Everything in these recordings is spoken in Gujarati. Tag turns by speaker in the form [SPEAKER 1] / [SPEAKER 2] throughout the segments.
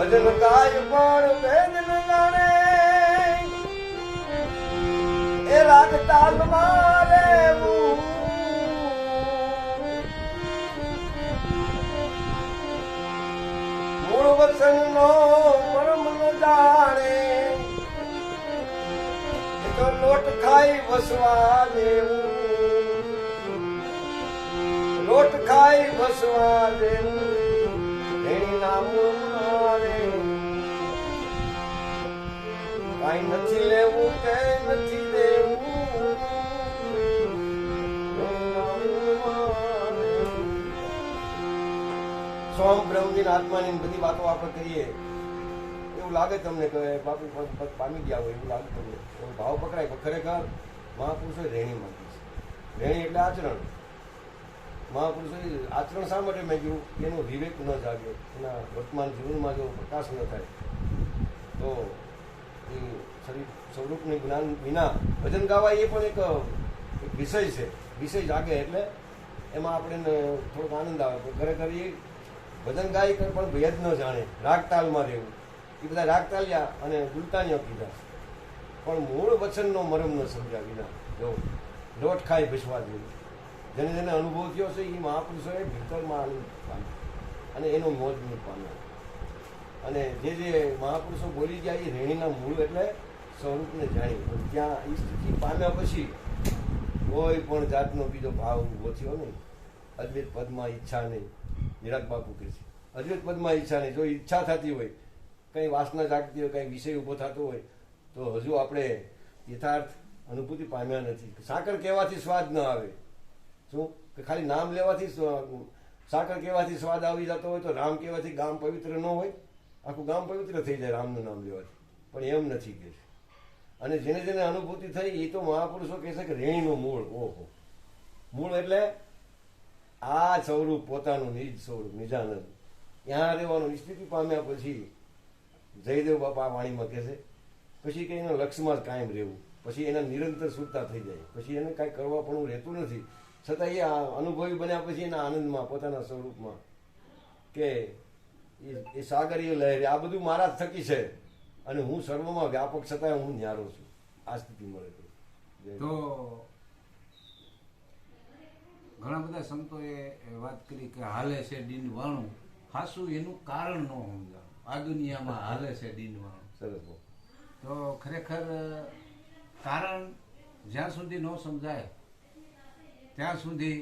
[SPEAKER 1] ભજન ગાય પણ વેદ ન એ રાગ તાલ મારે મૂળ વચન નો જાણે તો લોટ ખાઈ વસવા દેવું. લોટ ખાઈ વસવા દેવું. એની નામ મારે. કઈ નથી લેવું કે નથી દેવું. નામ બ્રહ્મની આત્માની બધી વાતો આપણે કરીએ. એવું લાગે તમને કે બાપી પદ- પામી ગયા હોય એવું લાગે તમને? એવો ભાવ પકડાય પણ ખરેખર મહાપુરુષો રેણી માંગી છે. રેણી એટલે આચરણ. મહાપુરુષોએ આચરણ શા માટે મેં કે એનો વિવેક ન જાગ્યો. એના વર્તમાન જીવનમાં જો પ્રકાશ ન થાય, તો એ શરીર, સ્વરૂપનું જ્ઞાન વિના ભજન ગાવા એ પણ એક વિષય છે. વિષય જાગે એટલે એમાં આપણે થોડોક આનંદ આવે. પણ ખરેખર એ ભજન ગાય પણ ભેદ ન જાણે. રાગ તાલમાં રહેવું. એ બધા રાગ તાલ્યા અને ગુલતાનીઓ કીધા. પણ મૂળ વચનનો મરમ ન સમજ્યા વિના જો લોટ ખાઈ ભસવા દેવું જેને જેને અનુભવ થયો છે એ મહાપુરુષોએ ભીતરમાં આનંદ અને એનો મોજ નહીં પામ્યો. અને જે જે મહાપુરુષો બોલી ગયા એ રેણીના મૂળ એટલે સ્વરૂપને જાણી. ત્યાં એ સ્થિતિ પામ્યા પછી કોઈ પણ જાતનો બીજો ભાવ ઊભો થયો નહીં. અદ્વૈત પદમાં ઈચ્છા નહીં. નિરાગ બાપુ કહે છે. અદ્વૈત પદમાં ઈચ્છા નહીં. જો ઈચ્છા થતી હોય કંઈ વાસના જાગતી હોય, કંઈ વિષય ઊભો થતો હોય, તો હજુ આપણે યથાર્થ અનુભૂતિ પામ્યા નથી. સાકર કહેવાથી સ્વાદ ન આવે. શું? કે ખાલી નામ લેવાથી સાકર કહેવાથી સ્વાદ આવી જતો હોય તો રામ કહેવાથી ગામ પવિત્ર ન હોય? આખું ગામ પવિત્ર થઈ જાય રામનું નામ લેવાથી. પણ એમ નથી કે અને જેને જેને અનુભૂતિ થઈ એ તો મહાપુરુષો કહે છે કે રેણીનું મૂળ. ઓહો. મૂળ એટલે આ સ્વરૂપ, પોતાનું નિજ સ્વરૂપ, નિજાનંદ. ત્યાં રહેવાનું સ્થિતિ પામ્યા પછી જયદેવ બાપા વાણીમાં કહે છે પછી કે એના લક્ષ્યમાં જ કાયમ રહેવું. પછી એના નિરંતર સુરતા થઈ જાય. પછી એને કાંઈ કરવા પણ રહેતું નથી. છતાં એ અનુભવી બન્યા પછી એના આનંદમાં પોતાના સ્વરૂપમાં કે એ- સાગરીય લહેર આ બધું મારા જ થકી છે. અને હું સર્વમાં વ્યાપક છતાં હું ન્યારો છું. આ સ્થિતિ મળે તો.
[SPEAKER 2] ઘણા બધા સંતોએ વાત કરી કે હાલે છે દિન વાણું. હાસું એનું કારણ ન સમજાવ આ દુનિયામાં હાલે છે દિનમાં.
[SPEAKER 1] સરસ
[SPEAKER 2] તો ખરેખર કારણ જ્યાં સુધી ન સમજાય ત્યાં સુધી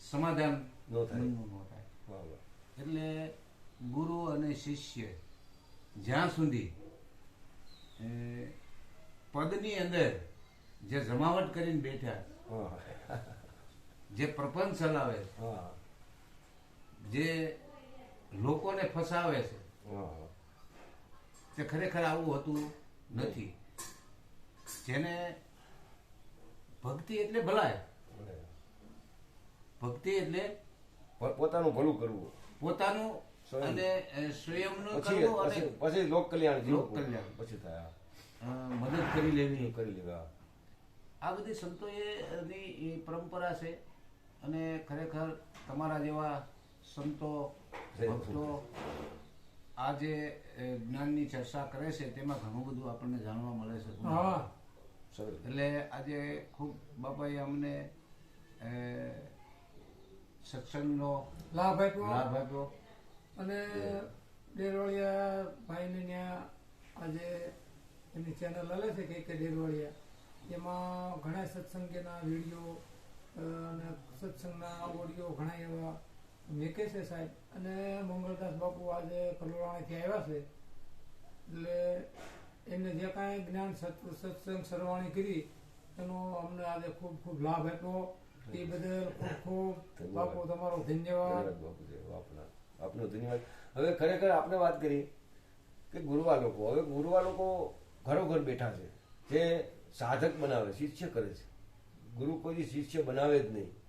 [SPEAKER 2] સમાધાન
[SPEAKER 1] ન થાય.
[SPEAKER 2] એટલે ગુરુ અને શિષ્ય જ્યાં સુધી પદની અંદર જે જમાવટ કરીને બેઠા જે પ્રપંચ ચલાવે છે
[SPEAKER 1] હા.
[SPEAKER 2] જે લોકોને ફસાવે છે તે ખરેખર આવું હતું નથી. જેને ભક્તિ એટલે ભલાય. ભક્તિ એટલે
[SPEAKER 1] પોતાનું ભલું કરવું.
[SPEAKER 2] પોતાનું અને સ્વયંનું
[SPEAKER 1] પછી
[SPEAKER 2] કરવું અને
[SPEAKER 1] પછી લોક કલ્યાણ
[SPEAKER 2] લોક કલ્યાણ.
[SPEAKER 1] પછી થાય
[SPEAKER 2] મદદ કરી લેવી.
[SPEAKER 1] કરી લેવા
[SPEAKER 2] આ બધી સંતોએ પરંપરા છે અને ખરેખર તમારા જેવા સંતો ભક્તો આ જે જ્ઞાનની ચર્ચા કરે છે તેમાં ઘણું બધું આપણને જાણવા મળે છે. એટલે આજે ખૂબ બાપાએ અમને સત્સંગનો
[SPEAKER 3] લાભ આપ્યો.
[SPEAKER 2] લાભ આપ્યો.
[SPEAKER 3] અને ડેરવાળિયા ભાઈને ત્યાં આજે એની ચેનલ હલે છે કે કે ડેરવાળિયા. એમાં ઘણા સત્સંગના વીડિયો અને સત્સંગના ઓડિયો ઘણા એવા મેકે છે સાહેબ. અને મંગળદાસ બાપુ આજે કલોરાણીથી આવ્યા છે. એટલે એમને જે કાંઈ જ્ઞાન સત- સત્સંગ સરવાણી કરી એનો અમને આજે ખૂબ ખૂબ લાભ આપ્યો. એ બદલ ખૂબ ખૂબ બાપુ તમારો ધન્યવાદ.
[SPEAKER 1] આપના આપનો ધન્યવાદ. હવે ખરેખર આપણે વાત કરી કે ગુરુવા લોકો. હવે ગુરુવા લોકો ઘરો ઘર બેઠા છે. જે સાધક બનાવે શિષ્ય કરે છે. ગુરુ કોઈ શિષ્ય બનાવે જ નહીં.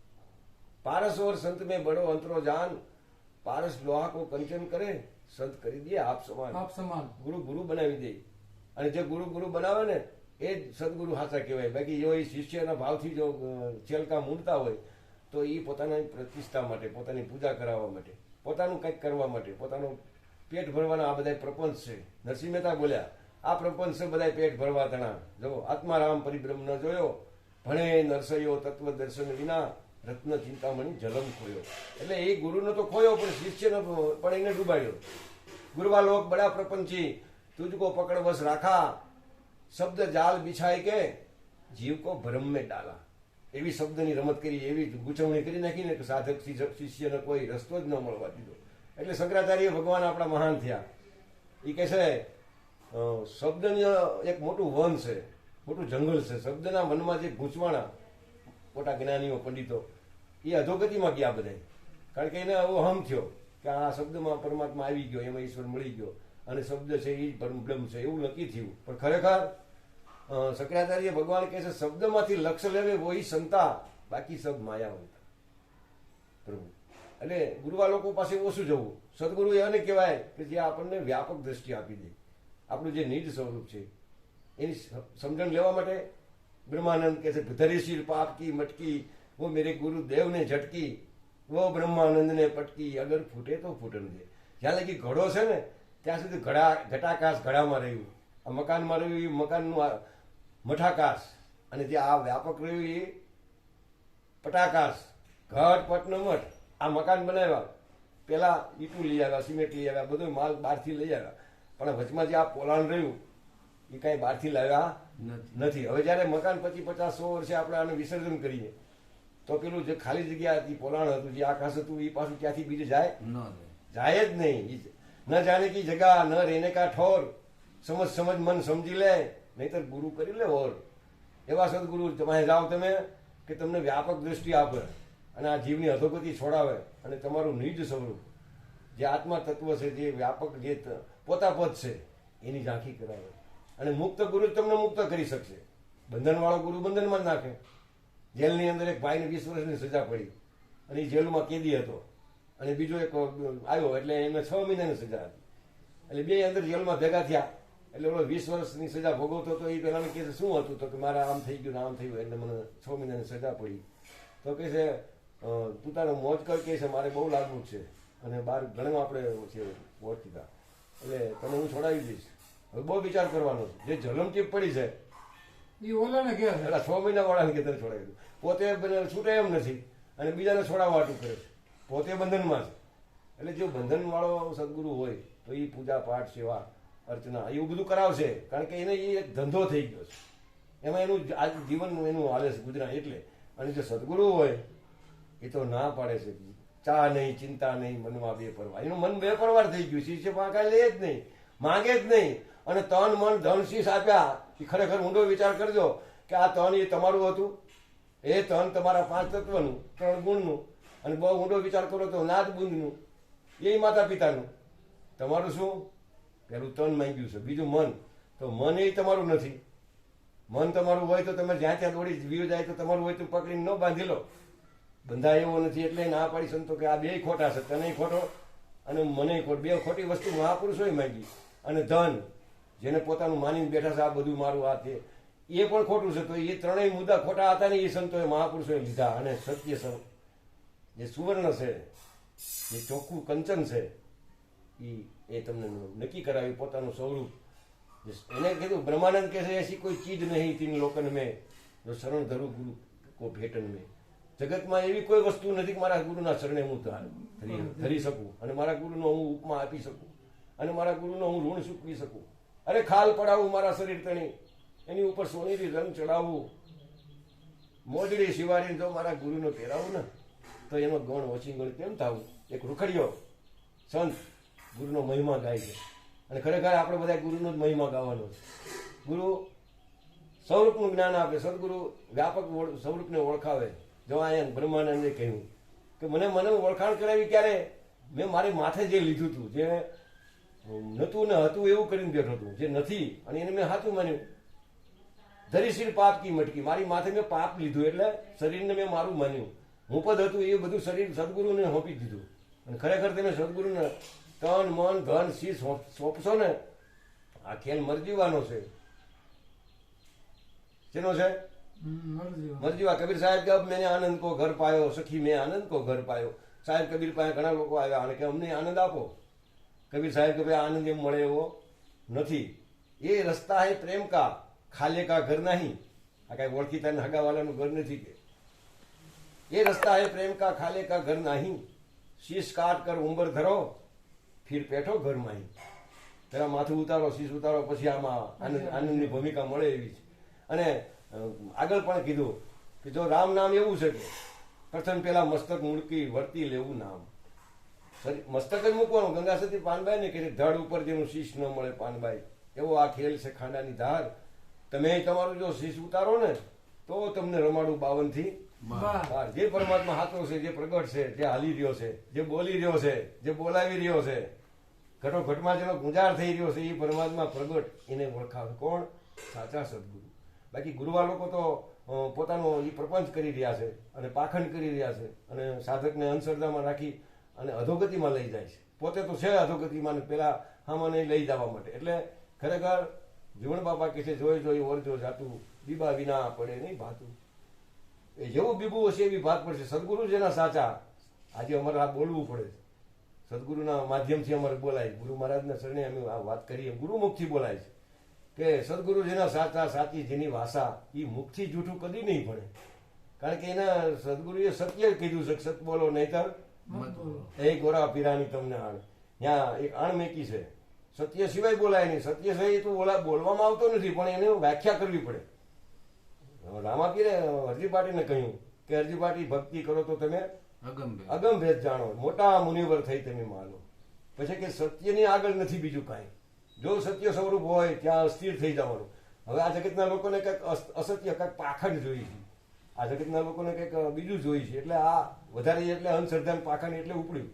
[SPEAKER 1] પારસ ઓર સંત में बड़ो अंतरो जान પારસ લોહા કો કંચન કરે સંત કરી દે આપ સમાન
[SPEAKER 3] આપ સમાન
[SPEAKER 1] ગુરુ ગુરુ બનાવી દે અને જે ગુરુ ગુરુ બનાવે ને એ જ સદગુરુ હાચા કહેવાય બાકી જો એ શિષ્યના ભાવથી જો અ, ચેલકા મૂંડતા હોય તો એ પોતાની પ્રતિષ્ઠા માટે પોતાની પૂજા કરાવવા માટે પોતાનું કંઈક કરવા માટે પોતાનું પેટ ભરવાના આ બધા પ્રપંચ છે નરસિંહ મહેતા બોલ્યા આ પ્રપંચ છે બધા પેટ ભરવા તણા જો આત્મારામ પરિબ્રહ્મ ન જોયો ભણે નરસૈયો તત્વ દર્શન વિના રત્ન ચિંતામણી જલમ ખોયો. એટલે એ ગુરુનો તો ખોયો, પણ શિષ્યનો પણ એને ડૂબાડ્યો. ગુરુવાલોક, બડા પ્રપંચી, તુજકો પકડ વસ રાખા. શબ્દ જાલ બિછાય કે જીવ કો ભ્રમ में ડાલા. એવી શબ્દની રમત કરી, એવી ગૂંચવણી કરી નાખીને કે સાધક શિષ્ય- શિષ્યને કોઈ રસ્તો જ ન મળવા દીધો. એટલે શંકરાચાર્ય ભગવાન આપણા મહાન થયા. એ કહે છે શબ્દની એક મોટું વન છે, મોટું જંગલ છે. શબ્દના મનમાં જે ગૂંચવાણા, મોટા જ્ઞાનીઓ, પંડિતો એ અધોગતિમાં ગયા બધા. કારણ કે એને એવો હમ થયો કે આ શબ્દમાં પરમાત્મા આવી ગયો, એમાં ઈશ્વર મળી ગયો. અને શબ્દ છે એ જ બ્રહ્મ છે, એવું નક્કી થયું. પણ ખરેખર શંકરાચાર્ય ભગવાન કહે છે, શબ્દમાંથી લક્ષ્ય લેવે એ સંતા. બાકી સબ માયાવંતા પ્રભુ. એટલે ગુરુવા લોકો પાસે ઓછું જવું. સદગુરુ એને કહેવાય કે જે આપણને વ્યાપક દ્રષ્ટિ આપી દે. આપણું જે નિજ સ્વરૂપ છે, એની સમજણ લેવા માટે બ્રહ્માનંદ કહે છે, ધરીશીલ પાપ કી મટકી वो मेरे गुरुदेव ने झटकी वो બ્રહ્માનંદ ને પટકી અગર ફૂટે તો ફૂટન દે જ્યાં લગી ઘડો છે ને ત્યાં સુધી ઘડા ઘટાકાશ ઘડામાં રહ્યું આ મકાનમાં રહ્યું એ મકાનનું આ મઠાકાશ અને જે આ વ્યાપક રહ્યું એ પટાકાશ ઘટ પટનો મઠ આ મકાન બનાવ્યા પેલા ઈટું લઈ આવ્યા સિમેન્ટ લઈ આવ્યા બધો માલ બહારથી લઈ આવ્યા પણ વચમાં જે આ પોલાણ રહ્યું એ કાંઈ બહારથી લાવ્યા
[SPEAKER 2] નથી
[SPEAKER 1] નથી હવે જ્યારે મકાન પચીસ પચાસ સો વર્ષે આપણે આનું વિસર્જન કરીએ તો પેલું જે ખાલી જગ્યા હતી પોલાણ હતું જે આકાશ હતું એ પાછું ત્યાંથી બીજે જાય?
[SPEAKER 2] જાય.
[SPEAKER 1] જ નહીં. ન જાણે કી જગા ન રેને કા ઠોર. સમજ સમજ મન સમજી લે. નહીતર ગુરુ કરી લે ઓર એવા સદગુરુ તમે જાઓ તમે કે તમને વ્યાપક દ્રષ્ટિ આપે અને આ જીવની અધોગતિ છોડાવે અને તમારું નિજ સ્વરૂપ જે આત્મા તત્વ છે જે વ્યાપક જે પોતા પોતાપદ છે એની ઝાંખી કરાવે. અને મુક્ત ગુરુ તમને મુક્ત કરી શકશે. બંધનવાળો ગુરુ બંધનમાં જ નાખે. જેલની અંદર એક ભાઈને વીસ વર્ષની સજા પડી અને એ જેલમાં કેદી હતો. અને બીજો એક આવ્યો એટલે એમને છ મહિનાની સજા હતી. એટલે બે અંદર જેલમાં ભેગા થયા. એટલે ઓલો વીસ વર્ષની સજા ભોગવતો તો એ પેલાને કે શું હતું? તો કે મારે આમ થઈ ગયું આમ થયું એટલે મને છ મહિનાની સજા પડી. તો કહે છે તું તારો મોજ કર કે છે, મારે બહુ લાગવું છે. અને બહાર ઘણું આપણે છે ઓળખીતા એટલે તમે હું છોડાવી દઈશ. હવે બહુ વિચાર કરવાનો જે જલમચીપ પડી છે
[SPEAKER 3] એ ઓલાને છે.
[SPEAKER 1] એટલે છ. મહિના વાળાને કે છોડાવી પોતે છૂટે એમ નથી. અને બીજાને છોડાવવા હાટું કરે છે. પોતે બંધનમાં છે. એટલે જો બંધનવાળો સદગુરુ હોય, તો એ પૂજા પાઠ, સેવા, અર્ચના, એવું બધું કરાવશે. કારણ કે એને એ એક ધંધો થઈ ગયો છે. એમાં એનું જીવન એનું હાલે છે ગુજરાત એટલે. અને જો સદગુરુ હોય, એ તો ના પાડે છે. ચા નહીં, ચિંતા નહીં, મનમાં બે પરવાર. એનું મન બે પરવાર થઈ ગયું શિષ્ય પાસે કાંઈ લે જ નહીં. માંગે જ નહીં. અને તન મન ધન શીશ આપ્યા એ ખરેખર ઊંડો વિચાર કરજો કે આ તન એ તમારું હતું. એ તન તમારા પાંચ તત્વનું, ત્રણ ગુણનું અને બહુ ઊંડો વિચાર કરો તો નાદ બુંદનું. એ માતા પિતાનું. તમારું શું? પેલું તન માંગ્યું છે. બીજું મન. તો મન એ તમારું નથી. મન તમારું હોય તો તમે જ્યાં ત્યાં દોડી વીર જાય તો તમારું હોય તો પકડીને ન બાંધી લો. બંધા એવો નથી એટલે ના પાડી સંતો કે આ બે ખોટા છે તને ખોટો અને મને ખોટ. બે ખોટી વસ્તુ મહાપુરુષોએ માંગી. અને ધન. જેને પોતાનું માનીને બેઠા છે, આ બધું મારું આ તે એ પણ ખોટું છે, તો એ ત્રણેય મુદ્દા ખોટા હતા ને એ સંતોએ મહાપુરુષોએ લીધા. અને સત્ય જે સુવર્ણ છે, જે ચોખ્ખું કંચન છે એ એ તમને નક્કી કરાવ્યું પોતાનું સ્વરૂપ. એને કીધું, બ્રહ્માનંદ કહે છે, એસી કોઈ ચીજ નહીં, તીન લોકન મેં, જો શરણ ધરું ગુરુ, કો ભેટન મેં. જગતમાં એવી કોઈ વસ્તુ નથી કે મારા ગુરુના શરણે હું ધરી શકું. અને મારા ગુરુનો હું ઉપમા આપી શકું. અને મારા ગુરુનો હું ઋણ ચૂકવી શકું. અરે ખાલ પડાવું મારા શરીર તણી એની ઉપર સોનેરી રંગ ચડાવવું મોજડી શિવારી જો મારા ગુરુનો પહેરાવું ને, તો એનો ગણ ઓછી ગણ કેમ થવું? એક રૂખડિયો સંત ગુરુનો મહિમા ગાય છે. અને ખરેખર આપણે બધા ગુરુનો જ મહિમા ગાવાનો ગુરુ સ્વરૂપનું જ્ઞાન આપે, સદગુરુ વ્યાપક સ્વરૂપને ઓળખાવે. જો અહીંયા બ્રહ્માનંદે કહ્યું કે મને મને ઓળખાણ કરાવી ક્યારે? મેં મારી માથે જે લીધું હતું જે નહોતું ને હતું એવું કરીને બેઠો હતું જે નથી. અને એને મેં હાથું માન્યું ધરીશીર પાપ કી મટકી. મારી માથે મેં પાપ લીધું એટલે શરીરને મેં મારું માન્યું. હું પદ હતું એ બધું શરીર સદગુરુને સોંપી દીધું. અને ખરેખર તમે સદગુરુને તન મન ધન શી સોંપ- સોંપશો ને આ ખેલ મરજીવાનો છે. શેનો છે. મરજીવા. કબીર સાહેબ કે મેં આનંદ કો ઘર પાયો સખી મેં આનંદ કો ઘર પાયો. સાહેબ કબીર પાસે ઘણા લોકો આવ્યા અને કે અમને આનંદ આપો. કબીર સાહેબ કે ભાઈ આનંદ એમ મળે એવો નથી. એ રસ્તા હે પ્રેમ કા, ખાલે કા ઘર નહીં. આ કઈ ઓળખીતા હગાવાલાનું ઘર નથી કે. એ રસ્તા હે પ્રેમ કા, ખાલે કા ઘર નહીં. શીશ કાટ કર, ઉંબર ધરો, ફીર પેઠો ઘરમાં પેલા માથું ઉતારો, શીશ ઉતારો, પછી આમાં આનંદ આનંદની ભૂમિકા મળે એવી છે. અને આગળ પણ કીધું કે જો રામ નામ એવું છે કે, પ્રથમ પેલા મસ્તક મૂળકી વર્તી લેવું નામ. મસ્તક જ મૂકવાનું. ગંગા સતી પાનબાઈ ને કે ધડ ઉપર જેનું શીશ ન મળે પાનબાઈ. એવો આ ખેલ છે ખાંડાની ધાર. તમે તમારું જો શીશ ઉતારો ને તો તમને રમાડું બાવનથી. જે પરમાત્મા હાથો છે જે પ્રગટ છે જે હાલી રહ્યો છે જે બોલી રહ્યો છે જે બોલાવી રહ્યો છે ઘટો ઘટમાં જેનો ગુંજાર થઈ રહ્યો છે એ પરમાત્મા પ્રગટ. એને ઓળખાવે કોણ? સાચા સદગુરુ. બાકી ગુરુવા લોકો તો પોતાનો એ પ્રપંચ કરી રહ્યા છે અને પાખંડ કરી રહ્યા છે અને સાધકને અંધશ્રદ્ધામાં રાખી અને અધોગતિમાં લઈ જાય છે. પોતે તો છે અધોગતિમાં પેલા હામાને લઈ જવા માટે. એટલે ખરેખર જીવણ બાપા કે છે, જોઈ જોઈ ઓરજો જાતું, બીબા વિના પડે નહીં ભાતું. એ જેવું બીબું હશે એવી ભાત પડશે. સદગુરુ જેના સાચા. આજે અમારે આ બોલવું પડે સદગુરુના માધ્યમથી અમારે બોલાય. ગુરુ મહારાજના શરણે અમે આ વાત કરીએ. ગુરુમુખથી બોલાય છે કે સદગુરુ જેના સાચા, સાચી જેની ભાષા એ મુખથી જૂઠું કદી નહીં પડે કારણ કે એના સદગુરુએ સત્ય કીધું છે સત બોલો નહીતર એ ગોરા પીરાની તમને આણ ત્યાં એક અણમેકી છે. સત્ય સિવાય બોલાય નહીં. સત્ય સિવાય તો બોલા બોલવામાં આવતો નથી પણ એને વ્યાખ્યા કરવી પડે. રામાપીરે હરજી પાટીને કહ્યું કે હરજી પાટી ભક્તિ કરો તો તમે
[SPEAKER 2] અગમભેદ
[SPEAKER 1] અગમ ભેદ જાણો. મોટા મુનિવર થઈ તમે માનો પછી કે સત્યની આગળ નથી બીજું કાંઈ. જો સત્ય સ્વરૂપ હોય ત્યાં સ્થિર થઈ જવાનું. હવે આ જગતના લોકોને કંઈક અસત્ય કંઈક પાખંડ જોઈ છે. આ જગતના લોકોને કંઈક બીજું જોઈ છે. એટલે આ વધારે એટલે અંધશ્રદ્ધા ને પાખંડ એટલે ઉપડ્યું.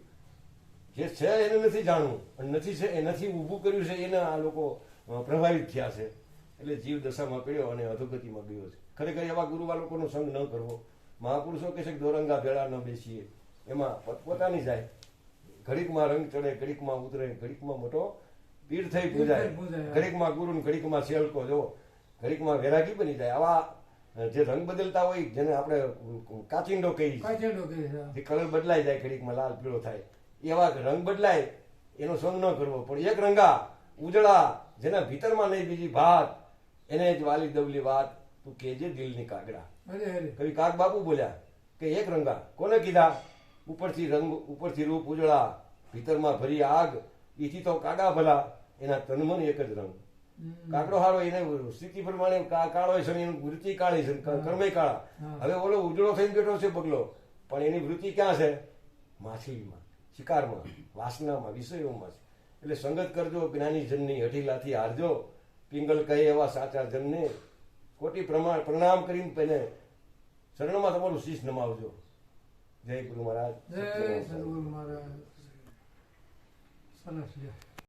[SPEAKER 1] જે છે એને નથી જાણવું અને નથી છે એ નથી ઊભું કર્યું છે એને આ લોકો પ્રભાવિત થયા છે. એટલે જીવ દશામાં પડ્યો અને અધોગતિમાં ગયો છે. ખરેખર એવા ગુરુવા લોકોનો સંગ ન કરવો. મહાપુરુષો કહે છે કે દોરંગા ભેળા ન બેસીએ. એમાં પોતપોતાની જાય. ઘડીકમાં રંગ ચડે ઘડીકમાં ઉતરે ઘડીકમાં મોટો પીર થઈ પૂજાય. ઘડીકમાં ગુરુ ઘડીકમાં શેલકો જો ઘડીકમાં વેરાગી બની જાય. આવા જે રંગ બદલતા હોય જેને આપણે કાચિંડો કહીએ.
[SPEAKER 3] કાચેડો
[SPEAKER 1] જે કલર બદલાઈ જાય ઘડીકમાં લાલ પીળો થાય. એવા રંગ બદલાય એનો સંગ ન કરવો પણ એક રંગા ઉજળા જેના ભીતરમાં નહીં બીજી ભાત. એને જ વાલી દવલી વાત તું કેજે દિલની કાગડા. કવિ કાક બાપુ બોલ્યા કે એક રંગા. કોને કીધા? ઉપરથી રંગ ઉપરથી રૂપ ઉજળા ભીતરમાં ભરી આગ એથી તો કાગા ભલા એના તનમન એક જ રંગ. કાકડો હારો એને સ્થિતિ પ્રમાણે કાળો છે એની વૃત્તિ કાળી છે કર્મે કાળા. હવે ઓલો ઉજળો થઈને બેઠો છે બગલો પણ એની વૃત્તિ ક્યાં છે? માછલીમાં શિકારમાં વાસનામાં વિષયોમાં છે. એટલે સંગત કરજો જ્ઞાની જનની હઠીલાથી હારજો. પિંગલ કહે એવા સાચા જનને કોટી પ્રમાણ પ્રણામ કરીને પહેલે શરણમાં તમારું શીશ નમાવજો. જય ગુરુ મહારાજ.
[SPEAKER 3] જય ગુરુ મહારાજ. સરસ